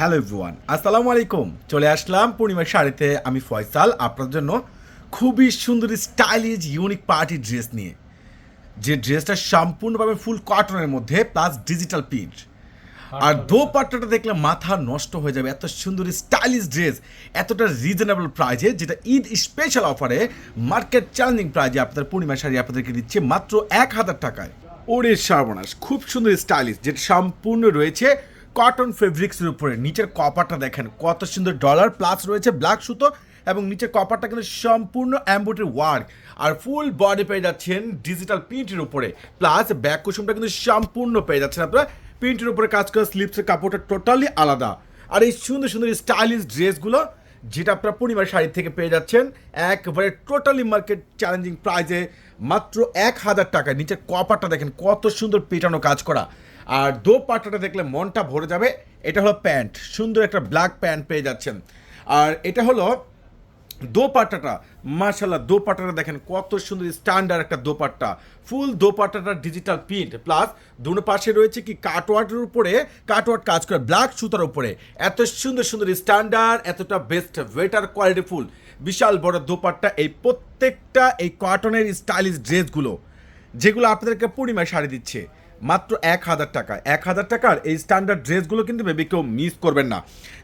Hello everyone আসসালামু আলাইকুম চলে আসলাম পূর্ণিমার শাড়িতে। আমি ফয়সাল আপনার জন্য খুবই সুন্দর স্টাইলিশ ইউনিক পার্টি ড্রেস নিয়ে। যে ড্রেসটা সম্পূর্ণভাবে ফুল কটনের মধ্যে প্লাস ডিজিটাল প্রিন্ট আর দোপাট্টাটা দেখলে মাথা নষ্ট হয়ে যাবে। এত সুন্দর স্টাইলিশ ড্রেস এতটা রিজনেবল প্রাইজে যেটা ঈদ স্পেশাল অফারে মার্কেট চ্যালেঞ্জিং প্রাইজে আপনাদের পূর্ণিমা শাড়ি আপনাদেরকে দিচ্ছে মাত্র এক হাজার টাকায়। ওরে সর্বনাশ খুব সুন্দর স্টাইলিশ যেটা সম্পূর্ণ রয়েছে কটন ফেব্রিক্সের উপরে। নিচের কপারটা দেখেন, কত সুন্দর ডলার প্লাস রয়েছে ব্ল্যাক সুতো, এবং নিচের কপারটা কিন্তু সম্পূর্ণ অ্যাম্বোটের ওয়ার্ক আর ফুল বডি পেয়ে যাচ্ছেন ডিজিটাল প্রিন্টের উপরে। প্লাস ব্যাক কুসুমটা কিন্তু সম্পূর্ণ পেয়ে যাচ্ছেন আপনারা। প্রিন্টের উপরে কাজ করা স্লিপসের কাপড়টা টোটালি আলাদা। আর এই সুন্দর সুন্দর স্টাইলিশ ড্রেসগুলো যেটা আপনারা পূর্ণিমার শাড়ি থেকে পেয়ে যাচ্ছেন, একবারে টোটালি মার্কেট চ্যালেঞ্জিং প্রাইজে মাত্র এক হাজার টাকায়। নিচের কপারটা দেখেন, কত সুন্দর পেটানো কাজ করা। আর দো পাট্টাটা দেখলে মনটা ভরে যাবে। এটা হলো প্যান্ট। সুন্দর একটা ব্ল্যাক প্যান্ট পেয়ে যাচ্ছেন। আর এটা হলো দোপাট্টাটা মার্শাল্লাহ দোপাট্টাটা দেখেন, কত সুন্দর স্ট্যান্ডার্ড একটা দোপাট্টা ফুল দোপাট্টাটা ডিজিটাল প্রিন্ট প্লাস দুটো পাশে রয়েছে কি কাটওয়ার্টের উপরে কাটওয়ার্ট কাজ করে ব্ল্যাক সুতার উপরে। এত সুন্দর সুন্দর স্ট্যান্ডার্ড এতটা বেস্ট বেটার কোয়ালিটি ফুল বিশাল বড় দোপাট্টা এই প্রত্যেকটা এই কটনের স্টাইলিশ ড্রেসগুলো যেগুলো আপনাদেরকে পূর্ণিমায় শাড়ি দিচ্ছে। মাত্র এক হাজার টাকা। এক হাজার টাকার এই স্ট্যান্ডার্ড ড্রেসগুলো কিন্তু বেবি কেউ মিস করবেন না।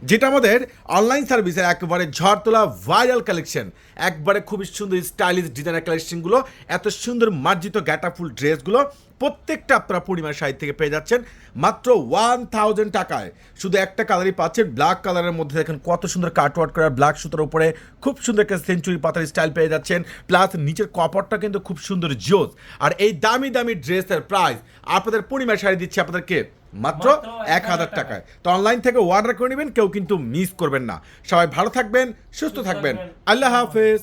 যেটা আমাদের অনলাইন সার্ভিসের একেবারে ঝড় তোলা ভাইরাল কালেকশন একবারে খুবই সুন্দর স্টাইলিশ ডিজাইনার কালেকশনগুলো এত সুন্দর মার্জিত গ্যাটাফুল ড্রেসগুলো প্রত্যেকটা আপনারা পূর্ণিমার সাইড থেকে পেয়ে যাচ্ছেন মাত্র ওয়ান থাউজেন্ড টাকায়। শুধু একটা কালারই পাচ্ছেন ব্ল্যাক কালারের মধ্যে দেখেন কত সুন্দর কাটওয়ার্ট করা ব্ল্যাক সুতোর উপরে খুব সুন্দর একটা সেঞ্চুরি পাতার স্টাইল পেয়ে যাচ্ছেন প্লাস নিচের কপারটা কিন্তু খুব সুন্দর জোস আর এই দামি দামি ড্রেসের প্রাইস আপনাদের পূর্ণিমার শাড়ি দিচ্ছে আপনাদেরকে মাত্র এক হাজার টাকায়। তো অনলাইন থেকে অর্ডার করে নেবেন কেউ কিন্তু মিস করবেন না। সবাই ভালো থাকবেন। সুস্থ থাকবেন। আল্লাহ হাফেজ।